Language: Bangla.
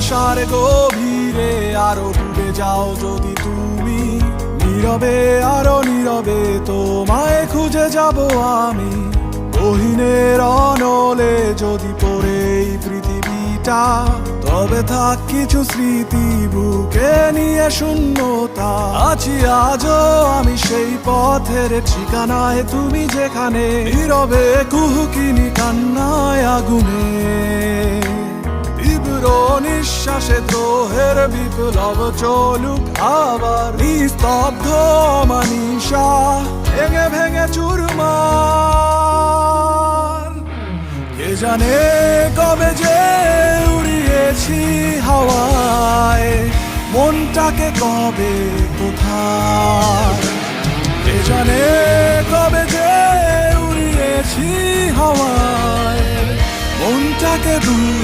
ভালোবাসার গভীরে আরও ডুবে যাও যদি তুমি। নীরবে, আরও নীরবে তোমায় খুঁজে যাব আমি। গহিনের অনলে যদি পড়ে এই পৃথিবীটা, তবে থাক কিছু স্মৃতি, বুকে নিয়ে শূন্যতা। আছি আজও আমি সেই পথের ঠিকানায়, তুমি যেখানে। নীরবে কুহুকিনি কান্নায় আগুনে। নিঃশ্বাসে দ্রোহের বিপ্লব চলুক আবার। নিস্তব্ধ মানিসা ভেঙে ভেঙে চুরমার। কে জানে কবে যে উড়িয়েছি হাওয়ায়, মনটাকে কবে কোথায়। কে জানে কবে যে উড়িয়েছি হাওয়ায়, মনটাকে দূর